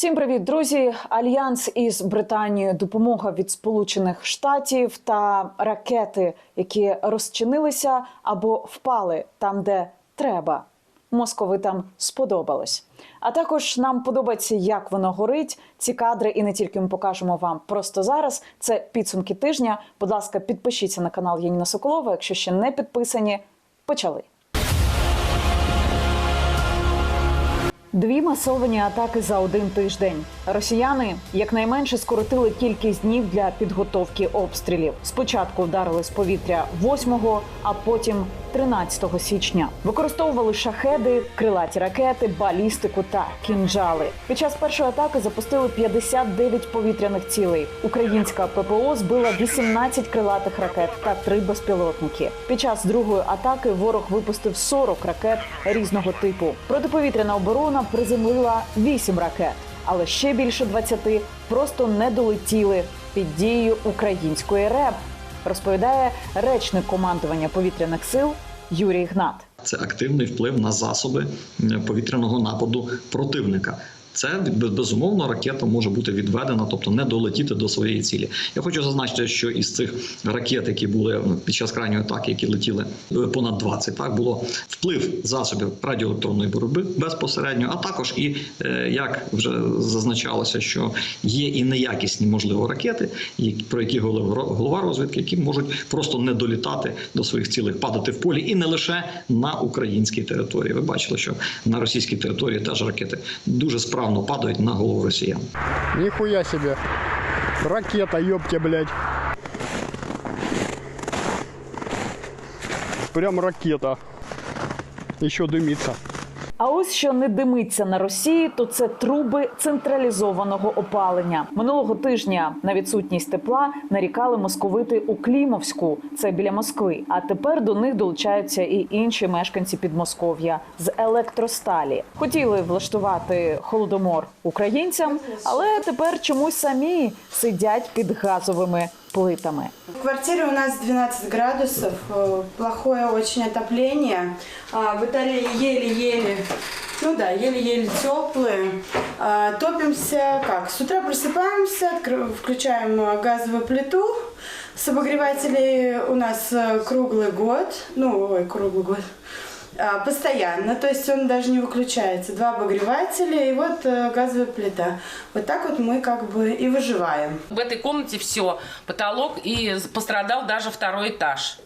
Всім привіт, друзі! Альянс із Британією, допомога від Сполучених Штатів та ракети, які розчинилися або впали там, де треба. Московитам сподобалось. А також нам подобається, як воно горить. Ці кадри, і не тільки ми покажемо вам просто зараз. Це підсумки тижня. Будь ласка, підпишіться на канал Яніна Соколова, якщо ще не підписані. Почали. Дві масовані атаки за один тиждень. Росіяни якнайменше скоротили кількість днів для підготовки обстрілів. Спочатку вдарили з повітря 8-го, а потім 13 січня. Використовували шахеди, крилаті ракети, балістику та кінжали. Під час першої атаки запустили 59 повітряних цілей. Українська ППО збила 18 крилатих ракет та 3 безпілотники. Під час другої атаки ворог випустив 40 ракет різного типу. Протиповітряна оборона приземлила 8 ракет, але ще більше 20 просто не долетіли під дією української РЕБ, розповідає речник командування повітряних сил Юрій Гнат. Це активний вплив на засоби е, повітряного нападу противника. Це безумовно ракета може бути відведена, тобто не долетіти до своєї цілі. Я хочу зазначити, що із цих ракет, які були ну, під час крайньої атаки, які летіли е, понад 20, так було вплив засобів радіоелектронної боротьби безпосередньо, а також і е, як вже зазначалося, що є і неякісні можливо ракети, про які голова розвідки, які можуть просто не долітати до своїх цілей, падати в полі, і не лише на українській території. Ви бачили, що на російській території теж ракети дуже справно падають на голову росіян. Нихуя себе. Ракета, ёпте, блядь. Прям ракета. Еще дымится. А ось що не димиться на Росії, то це труби централізованого опалення. Минулого тижня на відсутність тепла нарікали московити у Клімовську, це біля Москви. А тепер до них долучаються і інші мешканці Підмосков'я з електросталі. Хотіли влаштувати холодомор українцям, але тепер чомусь самі сидять під газовими плитами. В квартире у нас 12 градусов, э, плохое очень отопление, а, батареи еле-еле, ну да, еле-еле теплые. А, Топимся как? С утра просыпаемся, включаем э, газовую плиту, с обогревателей у нас э, круглый год, ну, ой, круглый год, постоянно, то есть он даже не выключается. Два обогревателя и вот э, газовая плита. Вот так вот мы как бы и выживаем. В этой комнате все, потолок и пострадал даже второй этаж.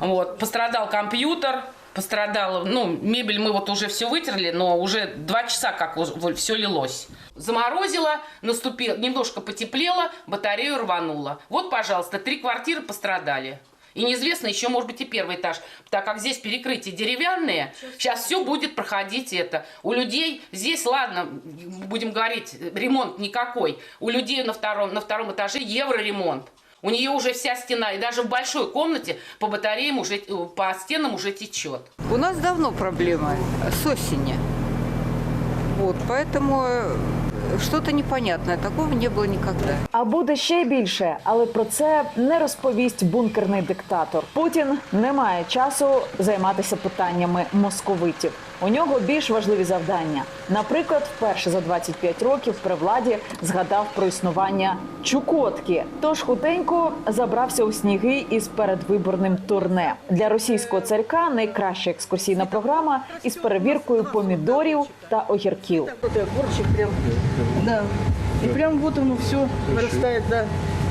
Вот, пострадал компьютер, пострадала, ну, мебель мы вот уже все вытерли, но уже два часа как все лилось. Заморозило, наступило, немножко потеплело, батарею рвануло. Вот, пожалуйста, три квартиры пострадали. И неизвестно еще, может быть, и первый этаж, так как здесь перекрытия деревянные, сейчас все будет проходить это. У людей здесь, ладно, будем говорить, ремонт никакой. У людей на втором, на втором этаже евроремонт. У нее уже вся стена, и даже в большой комнате по батареям уже, э, по стенам уже течет. У нас давно проблема с осени. Вот, поэтому э, что-то непонятное. Такого не было никогда. А буде ще більше, але про це не розповість бункерний диктатор. Путін не має часу займатися питаннями московитів. У нього більш важливі завдання. Наприклад, вперше за 25 років при владі згадав про існування Чукотки. Тож хутенько забрався у сніги із передвиборним турне для російського царька. Найкраща екскурсійна програма із перевіркою помідорів та огірків. Вот огурчик прям, да. И прям вот оно все вырастает, да.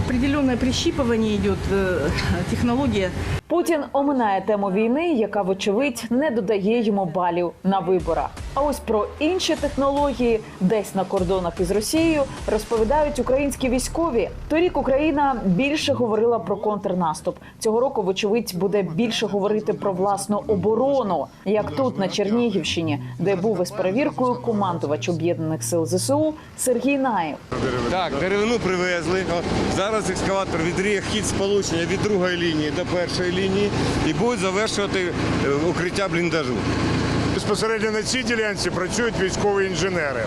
Определенное прищипывание идет, технологія. технология. Путін оминає тему війни, яка вочевидь не додає йому балів на виборах. А ось про інші технології, десь на кордонах із Росією, розповідають українські військові. Торік Україна більше говорила про контрнаступ. Цього року, вочевидь, буде більше говорити про власну оборону, як тут на Чернігівщині, де був із перевіркою командувач об'єднаних сил ЗСУ Сергій Наєв. Так, деревину привезли. Зараз екскаватор відріє хід сполучення від другої лінії до першої лінії і буде завершувати е, укриття бліндажу. Безпосередньо на цій ділянці працюють військові інженери.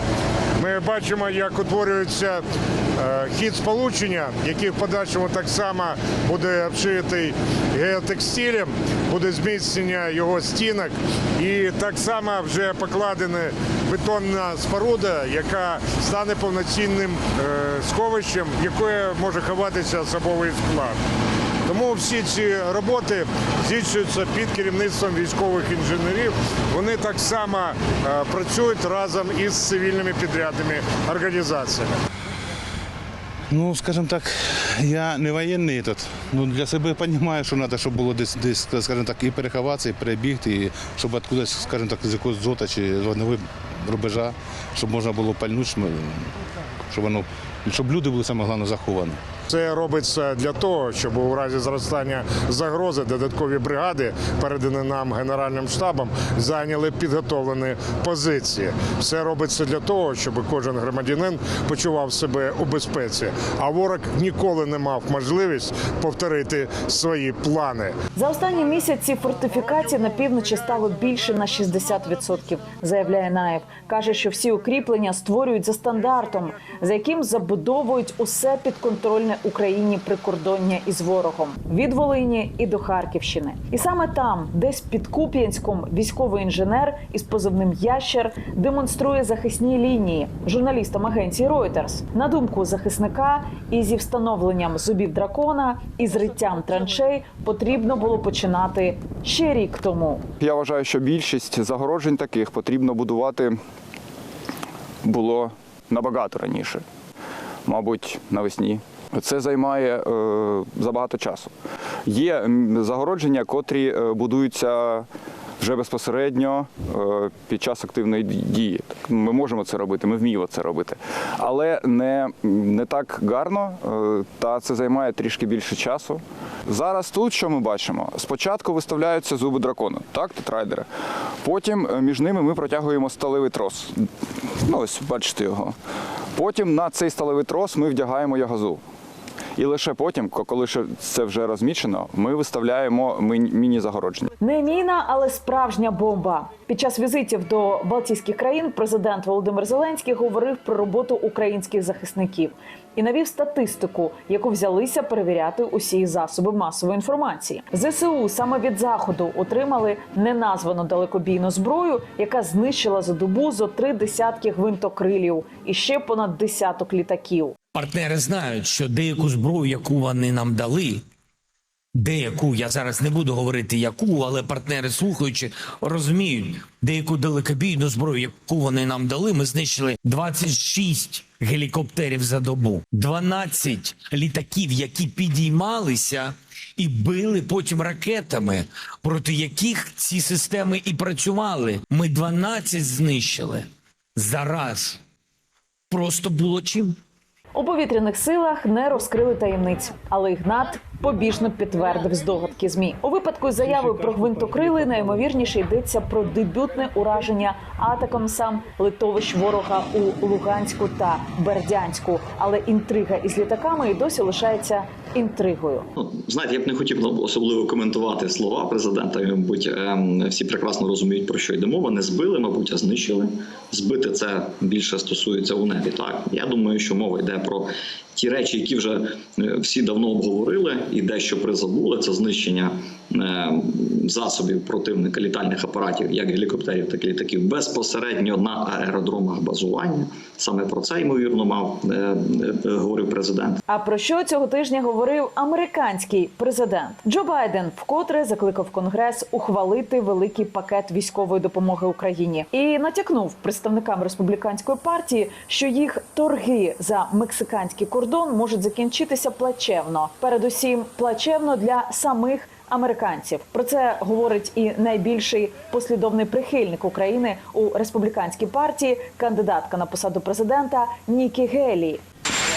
Ми бачимо, як утворюється е, хід сполучення, який в подальшому так само буде обшитий геотекстилем, буде зміцнення його стінок, і так само вже покладені бетонна споруда, яка стане повноцінним е, сховищем, в яке може ховатися особовий склад. Тому всі ці роботи здійснюються під керівництвом військових інженерів. Вони так само е, працюють разом із цивільними підрядними організаціями. Ну, скажімо так, я не воєнний тут. Ну, для себе розумію, що треба, щоб було десь, десь, скажімо так, і переховатися, і перебігти, і щоб откудись, скажімо так, з якогось зота чи вогневого рубежа, щоб можна було пальнути, щоб, щоб воно, щоб люди були саме головне заховані. Це робиться для того, щоб у разі зростання загрози додаткові бригади, передані нам Генеральним штабом, зайняли підготовлені позиції. Все робиться для того, щоб кожен громадянин почував себе у безпеці, а ворог ніколи не мав можливість повторити свої плани. За останні місяці фортифікацій на півночі стало більше на 60%, заявляє Наєв. Каже, що всі укріплення створюють за стандартом, за яким забудовують усе підконтрольне Україні прикордоння із ворогом від Волині і до Харківщини. І саме там, десь під Куп'янськом, військовий інженер із позивним Ящер демонструє захисні лінії журналістам агенції Reuters. На думку захисника, і зі встановленням зубів дракона, і з риттям траншей потрібно було починати ще рік тому. Я вважаю, що більшість загороджень таких потрібно будувати було набагато раніше, мабуть, навесні. Це займає е, забагато часу. Є загородження, котрі е, будуються вже безпосередньо е, під час активної дії. Ми можемо це робити, ми вміємо це робити. Але не, не так гарно, е, та це займає трішки більше часу. Зараз тут що ми бачимо? Спочатку виставляються зуби дракону, так, тетрайдери. Потім між ними ми протягуємо сталевий трос. Ну, ось бачите його. Потім на цей сталевий трос ми вдягаємо ягозу. І лише потім, коли це вже розмічено, ми виставляємо міні- міні-загородження. Не міна, але справжня бомба. Під час візитів до Балтійських країн президент Володимир Зеленський говорив про роботу українських захисників і навів статистику, яку взялися перевіряти усі засоби масової інформації. ЗСУ саме від заходу отримали неназвану далекобійну зброю, яка знищила за добу зо три десятки гвинтокрилів і ще понад десяток літаків. Партнери знають, що деяку зброю, яку вони нам дали, деяку, я зараз не буду говорити яку, але партнери, слухаючи, розуміють, деяку далекобійну зброю, яку вони нам дали, ми знищили 26 гелікоптерів за добу, 12 літаків, які підіймалися і били потім ракетами, проти яких ці системи і працювали. Ми 12 знищили зараз. Просто було чим. У повітряних силах не розкрили таємниць, але Ігнат побіжно підтвердив здогадки змі. У випадку з заявою про гвинтокрили найімовірніше йдеться про дебютне ураження атаком сам литовищ ворога у Луганську та Бердянську. Але інтрига із літаками і досі лишається інтригою. Ну, знаєте, я б не хотів особливо коментувати слова президента. Мабуть, ем, всі прекрасно розуміють, про що йде мова. Не збили, мабуть, а знищили. Збити це більше стосується у небі. Так я думаю, що мова йде про ті речі, які вже е, всі давно обговорили, і дещо призабули. Це знищення е, засобів противника літальних апаратів, як гелікоптерів, так і літаків, безпосередньо на аеродромах базування. Саме про це ймовірно мав е, е, говорив президент. А про що цього тижня говорив американський президент Джо Байден вкотре закликав Конгрес ухвалити великий пакет військової допомоги Україні і натякнув представникам республіканської партії, що їх торги за мексиканський кордон можуть закінчитися плачевно. Передусім, плачевно для самих. Американців про це говорить і найбільший послідовний прихильник України у республіканській партії, кандидатка на посаду президента Нікі Гелі.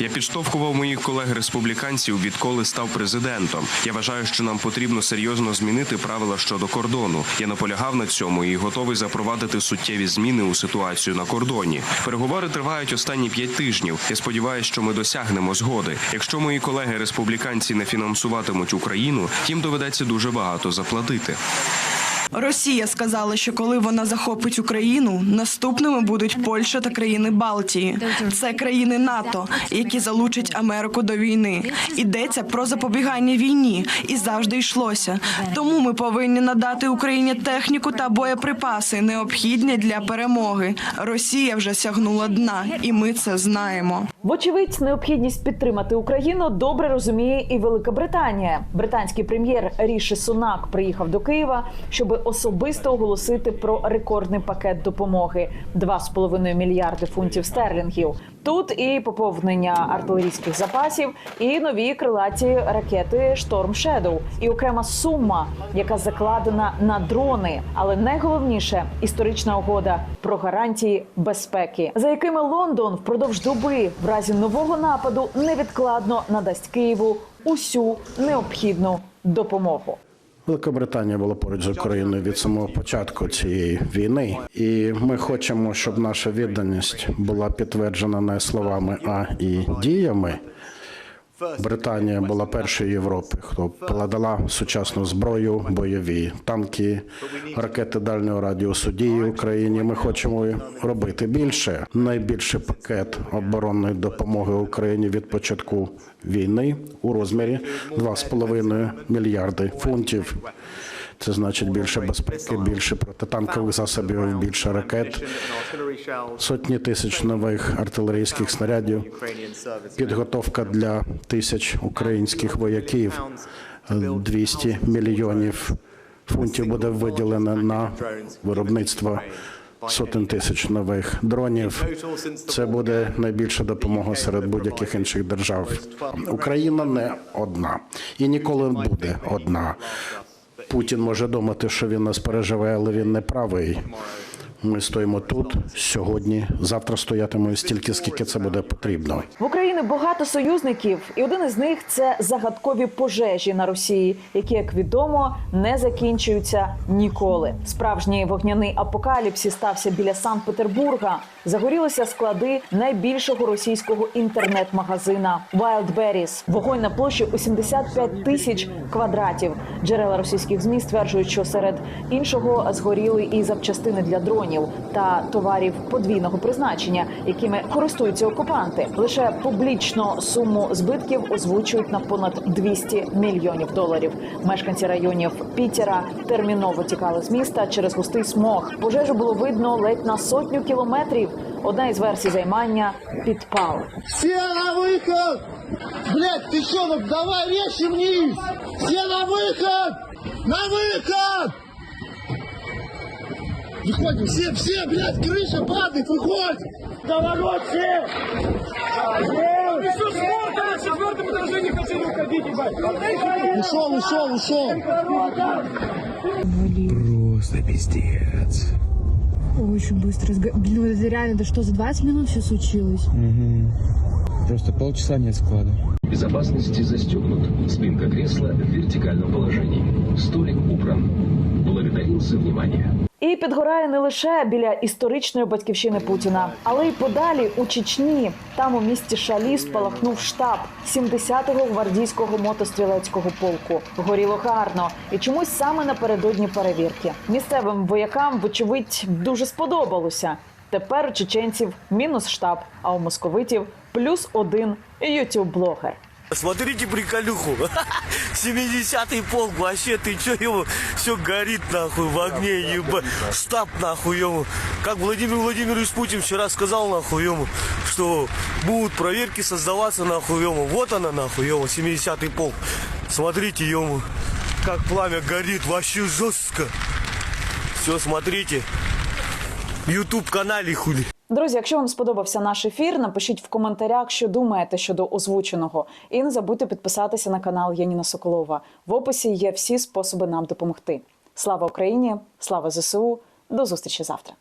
Я підштовхував моїх колег-республіканців, відколи став президентом. Я вважаю, що нам потрібно серйозно змінити правила щодо кордону. Я наполягав на цьому і готовий запровадити суттєві зміни у ситуацію на кордоні. Переговори тривають останні п'ять тижнів. Я сподіваюся, що ми досягнемо згоди. Якщо мої колеги-республіканці не фінансуватимуть Україну, їм доведеться дуже багато заплатити. Росія сказала, що коли вона захопить Україну, наступними будуть Польща та країни Балтії. Це країни НАТО, які залучать Америку до війни. Йдеться про запобігання війні і завжди йшлося. Тому ми повинні надати Україні техніку та боєприпаси, необхідні для перемоги. Росія вже сягнула дна, і ми це знаємо. Вочевидь, необхідність підтримати Україну добре розуміє і Велика Британія. Британський прем'єр Ріші Сунак приїхав до Києва, щоб особисто оголосити про рекордний пакет допомоги 2,5 мільярди фунтів стерлінгів. Тут і поповнення артилерійських запасів, і нові крилаті ракети Шторм Шедоу, і окрема сума, яка закладена на дрони. Але найголовніше історична угода про гарантії безпеки, за якими Лондон впродовж доби в разі нового нападу невідкладно надасть Києву усю необхідну допомогу. Великобританія була поруч з Україною від самого початку цієї війни, і ми хочемо, щоб наша відданість була підтверджена не словами, а і діями. Британія була першою Європи, хто передала сучасну зброю, бойові танки, ракети дальнього радіусу дії Україні. Ми хочемо робити більше. Найбільший пакет оборонної допомоги Україні від початку війни у розмірі 2,5 мільярди фунтів. Це значить більше безпеки, більше протитанкових засобів, більше ракет, сотні тисяч нових артилерійських снарядів, підготовка для тисяч українських вояків. 200 мільйонів фунтів буде виділено на виробництво сотень тисяч нових дронів. Це буде найбільша допомога серед будь-яких інших держав. Україна не одна і ніколи не буде одна. Путін може думати, що він нас переживе, але він не правий. Ми стоїмо тут сьогодні. Завтра стоятимемо стільки, скільки це буде потрібно. В Україні багато союзників, і один із них це загадкові пожежі на Росії, які, як відомо, не закінчуються ніколи. Справжній вогняний апокаліпсис стався біля Санкт-Петербурга. Загорілися склади найбільшого російського інтернет-магазина Wildberries. Вогонь на площі у 75 тисяч квадратів. Джерела російських змі стверджують, що серед іншого згоріли і запчастини для дронів та товарів подвійного призначення, якими користуються окупанти. Лише публічно суму збитків озвучують на понад 200 мільйонів доларів. Мешканці районів Пітера терміново тікали з міста через густий смог. Пожежу було видно ледь на сотню кілометрів. Одна із версій займання підпал. Все на выход! Блять, ты что, ну давай резче вниз! Все на выход! На выход! Выходим, все, все, блядь, крыша падает, выходим! На ворот все! Ты что, спорта на четвертом этаже не хотели уходить, ебать? Ушел, ушел, ушел! Просто пиздец. Очень быстро. сго- Блин, это реально, это что, за 20 минут все случилось? Угу. Просто полчаса нет склада. Безопасности застегнут. Спинка кресла в вертикальном положении. Столик убран. Благодарим за внимание. І підгорає не лише біля історичної батьківщини Путіна, але й подалі у Чечні. Там у місті Шалі спалахнув штаб 70-го гвардійського мотострілецького полку. Горіло гарно і чомусь саме напередодні перевірки. Місцевим воякам, вочевидь, дуже сподобалося. Тепер у чеченців мінус штаб, а у московитів плюс один ютуб-блогер. Смотрите приколюху. 70-й полк, вообще, ты чё, ему все горит нахуй в огне, ебать. Штаб нахуй ему. Как Владимир Владимирович Путин вчера сказал нахуй ему, что будут проверки создаваться нахуй ему. Вот она нахуй ему, 70-й полк. Смотрите ему, как пламя горит, вообще жестко. Все, смотрите. Ютуб канале хули. Друзі, якщо вам сподобався наш ефір, напишіть в коментарях, що думаєте щодо озвученого, і не забудьте підписатися на канал Яніна Соколова. В описі є всі способи нам допомогти. Слава Україні! Слава ЗСУ! До зустрічі завтра!